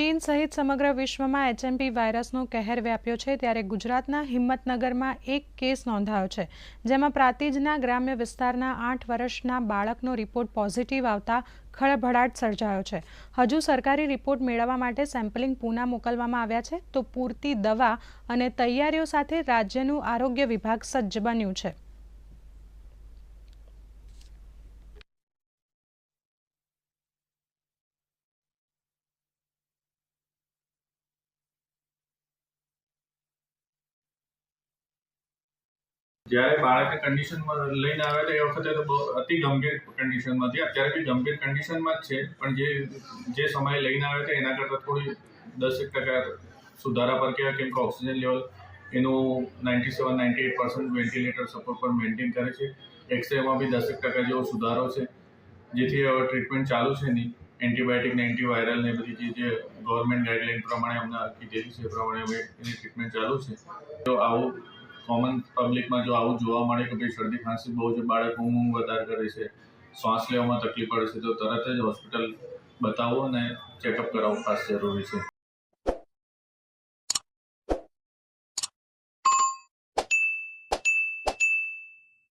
ચીન સહિત સમગ્ર વિશ્વમાં એચએમપી વાયરસનો કહેર વ્યાપ્યો છે ત્યારે ગુજરાતના હિંમતનગરમાં એક કેસ નોંધાયો છે, જેમાં પ્રાતિજના ગ્રામ્ય વિસ્તારના આઠ વર્ષના બાળકનો રિપોર્ટ પોઝિટિવ આવતા ખળભળાટ સર્જાયો છે. હજુ સરકારી રિપોર્ટ મેળવવા માટે સેમ્પલિંગ પૂના મોકલવામાં આવ્યા છે, તો પૂરતી દવા અને તૈયારીઓ સાથે રાજ્યનું આરોગ્ય વિભાગ સજ્જ બન્યું છે. જ્યારે બાળકને કન્ડિશનમાં લઈને આવે તો એ વખતે તો બહુ અતિ ગંભીર કન્ડિશનમાં હતી અત્યારે બી ગંભીર કન્ડિશનમાં જ છે, પણ જે જે સમયે લઈને આવે તો એના કરતાં થોડી દસ એક ટકા સુધારા પર કહેવાય, કેમ કે ઓક્સિજન લેવલ એનું ninety seven ninety eight percent ventilator support પર મેન્ટેન કરે છે. એક્સરેમાં બી દસ એક ટકા જેવો સુધારો છે, જેથી હવે ટ્રીટમેન્ટ ચાલુ છે નહીં. એન્ટીબાયોટિક ને એન્ટીવાયરલ ને બધી જે જે ગવર્મેન્ટ ગાઈડલાઇન પ્રમાણે અમને કીધેલી છે, એ પ્રમાણે હવે એની ટ્રીટમેન્ટ ચાલુ છે. તો આવું કોમન પબ્લિકમાં જો આવું જોવા મળે કે ભાઈ શરદી ખાંસી બહુ છે, બાળક ઊંઘ ઊંઘ વધારે કરે છે, શ્વાસ લેવામાં તકલીફ પડે છે, તો તરત જ હોસ્પિટલ બતાવવું અને ચેકઅપ કરાવવું ખાસ જરૂરી છે.